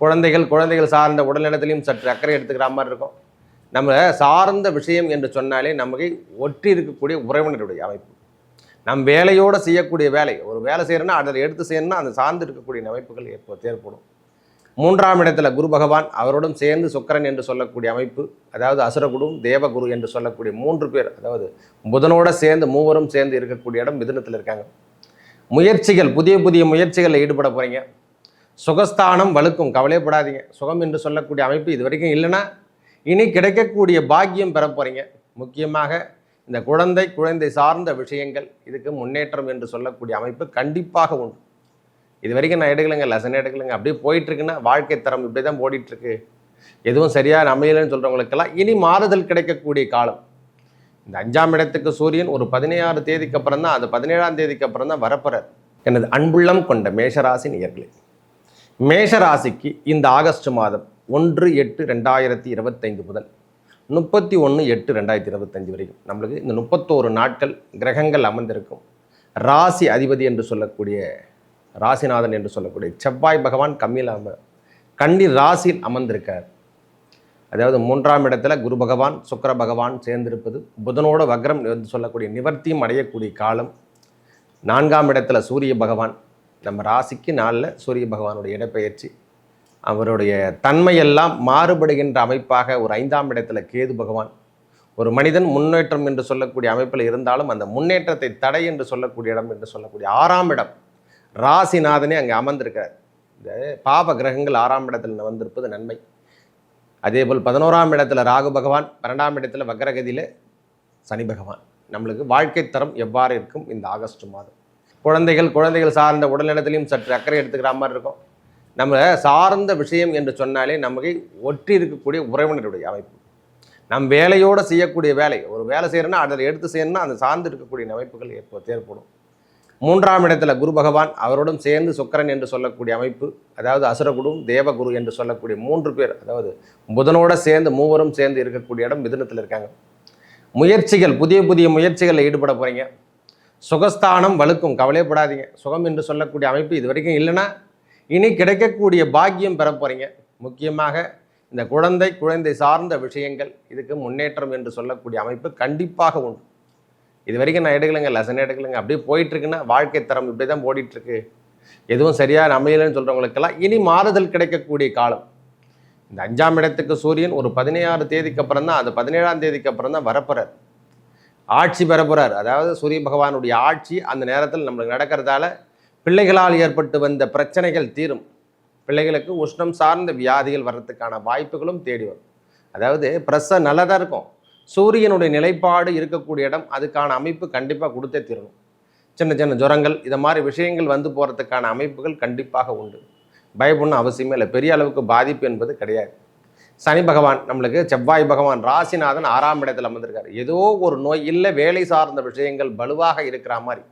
குழந்தைகள் குழந்தைகள் சார்ந்த உடல்நலத்திலையும் சற்று அக்கறை எடுத்துக்கிற மாதிரி இருக்கும். நம்ம சார்ந்த விஷயம் என்று சொன்னாலே நமக்கு ஒற்றி இருக்கக்கூடிய உறவினருடைய அமைப்பு. நம் வேலையோடு செய்யக்கூடிய வேலை ஒரு வேலை செய்கிறோன்னா அதில் எடுத்து செய்யணும்னா அந்த சார்ந்து இருக்கக்கூடிய அமைப்புகள் ஏற்ப ஏற்படும் மூன்றாம் இடத்துல குரு பகவான் அவருடன் சேர்ந்து சுக்கரன் என்று சொல்லக்கூடிய அமைப்பு அதாவது அசுரகுடும் தேவகுரு என்று சொல்லக்கூடிய மூன்று பேர் அதாவது புதனோட சேர்ந்து மூவரும் சேர்ந்து இருக்கக்கூடிய இடம் மிதுனத்தில் இருக்காங்க. முயற்சிகள் புதிய புதிய முயற்சிகளில் ஈடுபட போகிறீங்க சுகஸ்தானம் வலுக்கும் கவலைப்படாதீங்க சுகம் என்று சொல்லக்கூடிய அமைப்பு இது வரைக்கும் இல்லைன்னா இனி கிடைக்கக்கூடிய பாக்கியம் பெற போகிறீங்க முக்கியமாக இந்த குழந்தை குழந்தை சார்ந்த விஷயங்கள் இதுக்கு முன்னேற்றம் என்று சொல்லக்கூடிய அமைப்பு கண்டிப்பாக உண்டு. இது வரைக்கும் நான் எடுக்கலைங்க லெசன் எடுக்கலைங்க. அப்படியே போயிட்டுருக்குன்னா வாழ்க்கை தரம் இப்படி தான் ஓடிட்டுருக்கு. எதுவும் சரியாக அமையலைன்னு சொல்கிறவங்களுக்கெல்லாம் இனி மாறுதல் கிடைக்கக்கூடிய காலம். இந்த அஞ்சாம் இடத்துக்கு சூரியன் ஒரு பதினேழாறு தேதிக்கு அப்புறம் தான் அது பதினேழாம் தேதிக்கு அப்புறம் தான் வரப்போறார். எனது அன்புள்ளம் கொண்ட மேஷராசி நேயர்களே மேஷராசிக்கு இந்த ஆகஸ்ட் மாதம் ஒன்று எட்டு ரெண்டாயிரத்தி இருபத்தைந்து முதல் முப்பத்தி ஒன்று எட்டு ரெண்டாயிரத்தி இருபத்தஞ்சு வரைக்கும் நம்மளுக்கு இந்த முப்பத்தோரு நாட்கள் கிரகங்கள் அமர்ந்திருக்கும். ராசி அதிபதி என்று சொல்லக்கூடிய ராசிநாதன் என்று சொல்லக்கூடிய செவ்வாய் பகவான் கம்மியில் அமர் கன்னி ராசியில் அமர்ந்திருக்கார். அதாவது மூன்றாம் இடத்துல குரு பகவான் சுக்கிர பகவான் சேர்ந்திருப்பது புதனோட வக்ரம் என்று சொல்லக்கூடிய நிவர்த்தியும் அடையக்கூடிய காலம். நான்காம் இடத்துல சூரிய பகவான் நம்ம ராசிக்கு நாளில் சூரிய பகவானுடைய இடப்பெயர்ச்சி அவருடைய தன்மையெல்லாம் மாறுபடுகின்ற அமைப்பாக ஒரு ஐந்தாம் இடத்துல கேது பகவான். ஒரு மனிதன் முன்னேற்றம் என்று சொல்லக்கூடிய அமைப்பில் இருந்தாலும் அந்த முன்னேற்றத்தை தடை என்று சொல்லக்கூடிய இடம் என்று சொல்லக்கூடிய ஆறாம் இடம் ராசிநாதனே அங்கே அமர்ந்திருக்கிறார். இந்த பாப கிரகங்கள் ஆறாம் இடத்தில் வந்திருப்பது நன்மை. அதேபோல் பதினோராம் இடத்துல ராகு பகவான் பன்னெண்டாம் இடத்துல வக்ரகதியில் சனி பகவான். நம்மளுக்கு வாழ்க்கை தரம் எவ்வாறு இருக்கும் இந்த ஆகஸ்ட் மாதம். குழந்தைகள் குழந்தைகள் சார்ந்த உடல்நலத்திலையும் சற்று அக்கறை எடுத்துக்கிற மாதிரி இருக்கும். நம்ம சார்ந்த விஷயம் என்று சொன்னாலே நமக்கு ஒற்றி இருக்கக்கூடிய உறவினருடைய அமைப்பு. நம் வேலையோடு செய்யக்கூடிய வேலை ஒரு வேலை செய்கிறோன்னா அதில் எடுத்து செய்யணும்னா அந்த சார்ந்து இருக்கக்கூடிய அமைப்புகள் ஏற்ப ஏற்படும் மூன்றாம் இடத்துல குரு பகவான் அவரோடும் சேர்ந்து சுக்கரன் என்று சொல்லக்கூடிய அமைப்பு அதாவது அசுரகுடும் தேவகுரு என்று சொல்லக்கூடிய மூன்று பேர் அதாவது புதனோட சேர்ந்து மூவரும் சேர்ந்து இருக்கக்கூடிய இடம் மிதுனத்தில் இருக்காங்க. முயற்சிகள் புதிய புதிய முயற்சிகளில் ஈடுபட போகிறீங்க சுகஸ்தானம் வலுக்கும் கவலையப்படாதீங்க. சுகம் என்று சொல்லக்கூடிய அமைப்பு இது வரைக்கும் இல்லைன்னா இனி கிடைக்கக்கூடிய பாக்கியம் பெற போகிறீங்க முக்கியமாக இந்த குழந்தை குழந்தை சார்ந்த விஷயங்கள் இதுக்கு முன்னேற்றம் என்று சொல்லக்கூடிய அமைப்பு கண்டிப்பாக உண்டு. இது வரைக்கும் நான் எடுக்கலைங்க லெசன் எடுக்கலைங்க. அப்படியே போயிட்டுருக்குன்னா வாழ்க்கை தரம் இப்படி தான் ஓடிட்டு எதுவும் சரியாக அமையலைன்னு சொல்கிறவங்களுக்கெல்லாம் இனி மாறுதல் கிடைக்கக்கூடிய காலம். இந்த அஞ்சாம் இடத்துக்கு சூரியன் ஒரு பதினேழாறு தேதிக்கு அப்புறம் தான் அது பதினேழாம் தேதிக்கு அப்புறம் தான் வரப்போகிறார் ஆட்சி பெற போகிறார் அதாவது சூரிய பகவானுடைய ஆட்சி அந்த நேரத்தில் நம்மளுக்கு நடக்கிறதால பிள்ளைகளால் ஏற்பட்டு வந்த பிரச்சனைகள் தீரும். பிள்ளைகளுக்கு உஷ்ணம் சார்ந்த வியாதிகள் வர்றதுக்கான வாய்ப்புகளும் தேடி வரும். அதாவது பிரச நல்லதாக இருக்கும். சூரியனுடைய நிலைப்பாடு இருக்கக்கூடிய இடம் அதுக்கான அமைப்பு கண்டிப்பாக கொடுத்தே தீரணும். சின்ன சின்ன ஜுரங்கள் இதை மாதிரி விஷயங்கள் வந்து போகிறதுக்கான அமைப்புகள் கண்டிப்பாக உண்டு. பயப்படணும் அவசியமே இல்லை. பெரிய அளவுக்கு பாதிப்பு என்பது கிடையாது. சனி பகவான் நம்மளுக்கு செவ்வாய் பகவான் ராசிநாதன் ஆறாம் இடத்துல அமர்ந்திருக்காரு. ஏதோ ஒரு நோய் இல்லை வேலை சார்ந்த விஷயங்கள் வலுவாக இருக்கிற மாதிரி.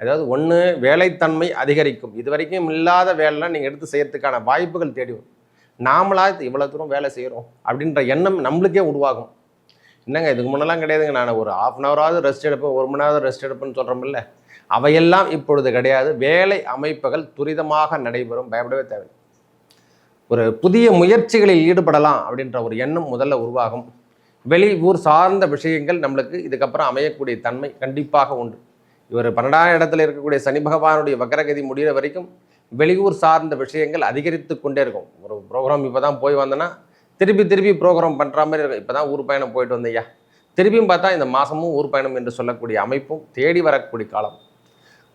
அதாவது ஒன்று வேலைத்தன்மை அதிகரிக்கும். இது வரைக்கும் இல்லாத வேலைலாம் நீங்கள் எடுத்து செய்யறதுக்கான வாய்ப்புகள் தேடி வரும். நாமளா இவ்வளோ தூரம் வேலை செய்கிறோம் அப்படின்ற எண்ணம் நம்மளுக்கே உருவாகும். என்னங்க இதுக்கு முன்னெல்லாம் கிடையாதுங்க. நான் ஒரு ஆஃப் அன் ஹவராவது ரெஸ்ட் எடுப்பேன் ஒரு மணி நேரம் ரெஸ்ட் எடுப்பேன்னு சொல்கிறோம்ல அவையெல்லாம் இப்பொழுது கிடையாது. வேலை அமைப்புகள் துரிதமாக நடைபெறும். பயப்படவே தேவை ஒரு புதிய முயற்சிகளில் ஈடுபடலாம் அப்படின்ற ஒரு எண்ணம் முதல்ல உருவாகும். வெளி ஊர் சார்ந்த விஷயங்கள் நம்மளுக்கு இதுக்கப்புறம் அமையக்கூடிய தன்மை கண்டிப்பாக உண்டு. இவர் பன்னெண்டாம் இடத்துல இருக்கக்கூடிய சனி பகவானுடைய வக்கரகதி முடிகிற வரைக்கும் வெளியூர் சார்ந்த விஷயங்கள் அதிகரித்து கொண்டே இருக்கும். ஒரு ப்ரோக்ராம் இப்போ தான் போய் வந்தேன்னா திருப்பி திருப்பி ப்ரோக்ராம் பண்ணுற மாதிரி இருக்கும். இப்போ தான் ஊர் பயணம் போயிட்டு வந்தையா திருப்பியும் பார்த்தா இந்த மாதமும் ஊர் பயணம் என்று சொல்லக்கூடிய அமைப்பும் தேடி வரக்கூடிய காலம்.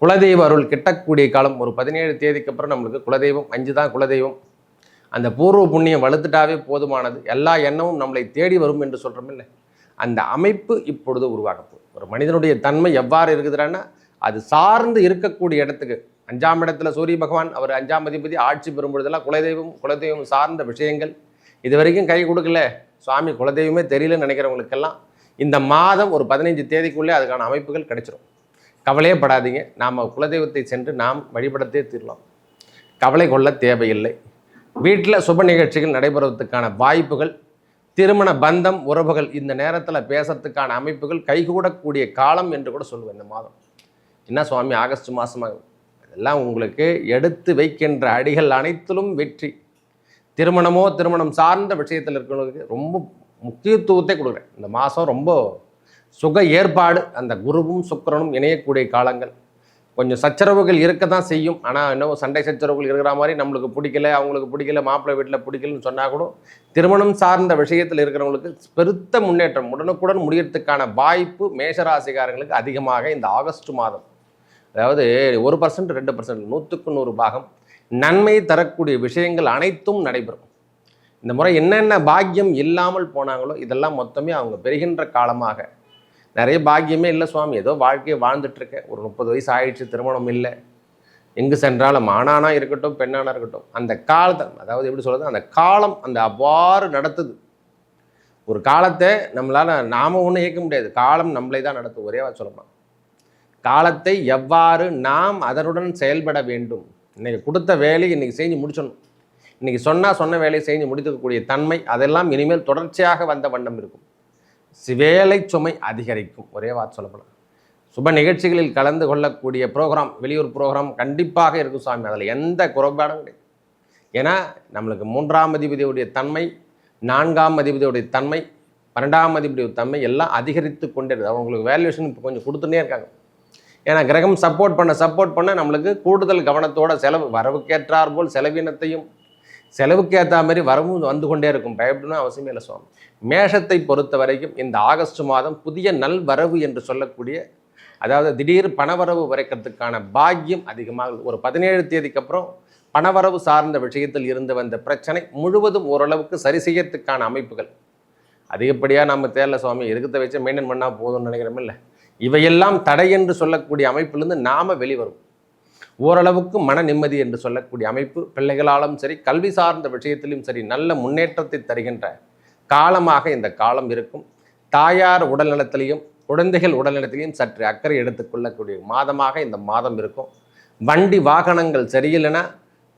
குலதெய்வ அருள் கிட்டக்கூடிய காலம். ஒரு பதினேழு தேதிக்கு அப்புறம் நம்மளுக்கு குலதெய்வம் அஞ்சு தான் குலதெய்வம். அந்த பூர்வ புண்ணியம் வலுத்துட்டாவே போதுமானது. எல்லா எண்ணமும் நம்மளை தேடி வரும் என்று சொல்கிறோம் இல்லை? அந்த அமைப்பு இப்பொழுது உருவாக ஒரு மனிதனுடைய தன்மை எவ்வாறு இருக்குதுன்னா அது சார்ந்து இருக்கக்கூடிய இடத்துக்கு. அஞ்சாம் இடத்துல சூரிய பகவான் அவர் அஞ்சாம் அதிபதி ஆட்சி பெறும் பொழுதெல்லாம் குலதெய்வம் குலதெய்வம் சார்ந்த விஷயங்கள். இது வரைக்கும் கை கொடுக்கல. சுவாமி குலதெய்வமே தெரியலன்னு நினைக்கிறவங்களுக்கெல்லாம் இந்த மாதம் ஒரு பதினைஞ்சு தேதிக்குள்ளே அதுக்கான அமைப்புகள் கிடைச்சிரும். கவலையே படாதீங்க. நாம் குலதெய்வத்தை சென்று நாம் வழிபடத்தே தீரலாம். கவலை கொள்ள தேவையில்லை. வீட்டில் சுப நிகழ்ச்சிகள் நடைபெறுவதற்கான வாய்ப்புகள் திருமண பந்தம் உறவுகள் இந்த நேரத்தில் பேசுறதுக்கான அமைப்புகள் கைகூடக்கூடிய காலம் என்று கூட சொல்லுவேன் இந்த மாதம். என்ன சுவாமி ஆகஸ்ட் மாதமாக இதெல்லாம் உங்களுக்கு எடுத்து வைக்கின்ற அடிகள் அனைத்திலும் வெற்றி. திருமணமோ திருமணம் சார்ந்த விஷயத்தில் இருக்கிறவங்களுக்கு ரொம்ப முக்கியத்துவத்தை கொடுக்குறேன். இந்த மாதம் ரொம்ப சுக ஏற்பாடு அந்த குருவும் சுக்கிரனும் இணையக்கூடிய காலங்கள். கொஞ்சம் சச்சரவுகள் இருக்க தான் செய்யும். ஆனால் இன்னும் சண்டை சச்சரவுகள் இருக்கிற மாதிரி நம்மளுக்கு பிடிக்கல அவங்களுக்கு பிடிக்கல மாப்பிள்ளை வீட்டில் பிடிக்கலன்னு சொன்னால் கூட திருமணம் சார்ந்த விஷயத்தில் இருக்கிறவங்களுக்கு பெருத்த முன்னேற்றம் உடனுக்குடன் முடியறதுக்கான வாய்ப்பு மேஷராசிகாரங்களுக்கு அதிகமாக இந்த ஆகஸ்ட் மாதம். அதாவது ஒரு பர்சன்ட் ரெண்டு பர்சன்ட் நூற்றுக்கு நூறு பாகம். நன்மை தரக்கூடிய விஷயங்கள் அனைத்தும் நடைபெறும். இந்த முறை என்னென்ன பாக்கியம் இல்லாமல் போனாங்களோ இதெல்லாம் மொத்தமே அவங்க பெறுகின்ற காலமாக. நிறைய பாக்கியமே இல்லை சுவாமி. ஏதோ வாழ்க்கையை வாழ்ந்துட்டுருக்கேன் ஒரு முப்பது வயசு ஆயிடுச்சு திருமணம் இல்லை. எங்கு சென்றாலும் ஆணானா இருக்கட்டும் பெண்ணானா இருக்கட்டும் அந்த காலத்தை அதாவது எப்படி சொல்கிறது அந்த காலம் அந்த அவ்வாறு நடத்துது. ஒரு காலத்தை நம்மளால் நாம ஒன்றும் இயக்க முடியாது. காலம் நம்மளே தான் நடத்தும். ஒரே சொல்லலாம் காலத்தை எவ்வாறு நாம் அதனுடன் செயல்பட வேண்டும்? இன்றைக்கி கொடுத்த வேலையை இன்னைக்கு செஞ்சு முடிச்சிடணும். இன்றைக்கி சொன்னால் சொன்ன வேலையை செஞ்சு முடித்துக்கக்கூடிய தன்மை அதெல்லாம் இனிமேல் தொடர்ச்சியாக வந்த வண்ணம் இருக்கும். வேலை சுமை அதிகரிக்கும். ஒரே வார்த்தை சொல்லப்போனால் சுப நிகழ்ச்சிகளில் கலந்து கொள்ளக்கூடிய ப்ரோக்ராம் வெளியூர் ப்ரோக்ராம் கண்டிப்பாக இருக்கும் சாமி. அதில் எந்த குறைபாடும் கிடையாது. ஏன்னா நம்மளுக்கு மூன்றாம் அதிபதியுடைய தன்மை நான்காம் அதிபதியுடைய தன்மை பன்னெண்டாம் அதிபதியுடைய தன்மை எல்லாம் அதிகரித்து கொண்டே இருக்குது. அவங்களுக்கு வேல்யூஷன் இப்போ கொஞ்சம் கொடுத்துட்டே இருக்காங்க. ஏன்னா கிரகம் சப்போர்ட் பண்ண சப்போர்ட் பண்ண நம்மளுக்கு கூடுதல் கவனத்தோட செலவு வரவுக்கேற்றார் போல் செலவினத்தையும் செலவுக்கு ஏற்ற மாதிரி வரவும் வந்து கொண்டே இருக்கும். பயப்படணும் அவசியமே இல்லை சுவாமி. மேஷத்தை பொறுத்த வரைக்கும் இந்த ஆகஸ்ட் மாதம் புதிய நல் வரவு என்று சொல்லக்கூடிய அதாவது திடீர் பணவரவு வரைக்கிறதுக்கான பாக்கியம் அதிகமாக ஒரு பதினேழு தேதிக்கு அப்புறம் பணவரவு சார்ந்த விஷயத்தில் இருந்து வந்த பிரச்சனை முழுவதும் ஓரளவுக்கு சரி செய்யறதுக்கான அமைப்புகள். அதிகப்படியாக நம்ம தேர்ல சுவாமி. இருக்கிறத வச்சு மெயின்டைன் பண்ணால் போதும்னு நினைக்கிறோம் இல்லை? இவையெல்லாம் தடை என்று சொல்லக்கூடிய அமைப்பிலிருந்து நாம வெளிவரும். ஓரளவுக்கு மன நிம்மதி என்று சொல்லக்கூடிய அமைப்பு. பிள்ளைகளாலும் சரி கல்வி சார்ந்த விஷயத்திலும் சரி நல்ல முன்னேற்றத்தை தருகின்ற காலமாக இந்த காலம் இருக்கும். தாயார் உடல்நலத்திலையும் குழந்தைகள் உடல்நலத்திலையும் சற்று அக்கறை எடுத்துக்கொள்ளக்கூடிய மாதமாக இந்த மாதம் இருக்கும். வண்டி வாகனங்கள் சரியில்லைன்னா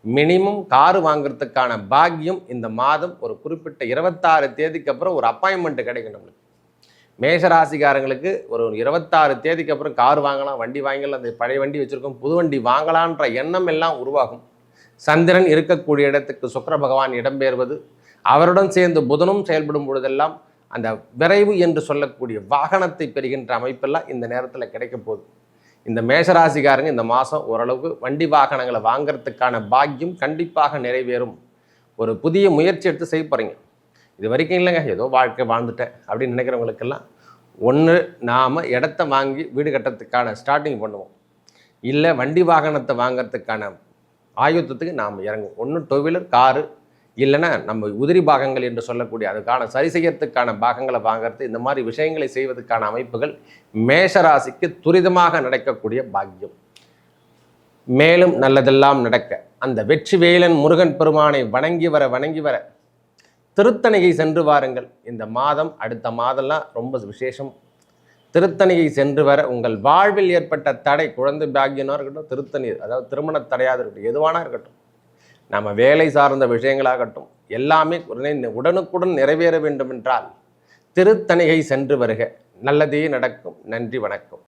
மினிமம் காரு வாங்குறதுக்கான பாக்கியம் இந்த மாதம். ஒரு குறிப்பிட்ட இருபத்தாறு தேதிக்கு அப்புறம் ஒரு அப்பாயின்மெண்ட் கிடைக்கும் நம்மளுக்கு. மேஷராசிக்காரங்களுக்கு ஒரு இருபத்தாறு தேதிக்கு அப்புறம் கார் வாங்கலாம் வண்டி வாங்கலாம் அந்த பழைய வண்டி வச்சுருக்கோம் புது வண்டி வாங்கலான்ற எண்ணம் எல்லாம் உருவாகும். சந்திரன் இருக்கக்கூடிய இடத்துக்கு சுக்கர பகவான் இடம்பெயர்வது அவருடன் சேர்ந்து புதனும் செயல்படும் பொழுதெல்லாம் அந்த விரைவு என்று சொல்லக்கூடிய வாகனத்தை பெறுகின்ற அமைப்பெல்லாம் இந்த நேரத்தில் கிடைக்க போகுது. இந்த மேஷராசிக்காரங்க இந்த மாதம் ஓரளவுக்கு வண்டி வாகனங்களை வாங்கிறதுக்கான பாக்கியம் கண்டிப்பாக நிறைவேறும். ஒரு புதிய முயற்சி எடுத்து செய்ய போகிறீங்க இது வரைக்கும் இல்லைங்க. ஏதோ வாழ்க்கை வாழ்ந்துட்டேன் அப்படின்னு நினைக்கிறவங்களுக்கெல்லாம் ஒன்று நாம் இடத்த வாங்கி வீடு கட்டுறதுக்கான ஸ்டார்டிங் பண்ணுவோம். இல்லை வண்டி வாகனத்தை வாங்கிறதுக்கான ஆயுத்தத்துக்கு நாம் இறங்குவோம். ஒன்று டூ வீலர் காரு இல்லைன்னா நம்ம உதிரி பாகங்கள் என்று சொல்லக்கூடிய அதுக்கான சரி செய்யறதுக்கான பாகங்களை வாங்கிறது இந்த மாதிரி விஷயங்களை செய்வதற்கான அமைப்புகள் மேஷராசிக்கு துரிதமாக நடக்கக்கூடிய பாக்கியம். மேலும் நல்லதெல்லாம் நடக்க. அந்த வெற்றி வேலன் முருகன் பெருமானை வணங்கி வர வணங்கி வர திருத்தணிகை சென்று வாருங்கள். இந்த மாதம் அடுத்த மாதம்லாம் ரொம்ப விசேஷம். திருத்தணிகை சென்று வர உங்கள் வாழ்வில் ஏற்பட்ட தடை குழந்தை பாக்கியனாக இருக்கட்டும் திருத்தணி அதாவது திருமண தடையாக இருக்கட்டும் எதுவானா இருக்கட்டும். நம்ம வேலை சார்ந்த விஷயங்களாகட்டும் எல்லாமே உடனுக்குடன் நிறைவேற வேண்டும் என்றால் திருத்தணிகை சென்று வருக. நல்லதே நடக்கும். நன்றி வணக்கம்.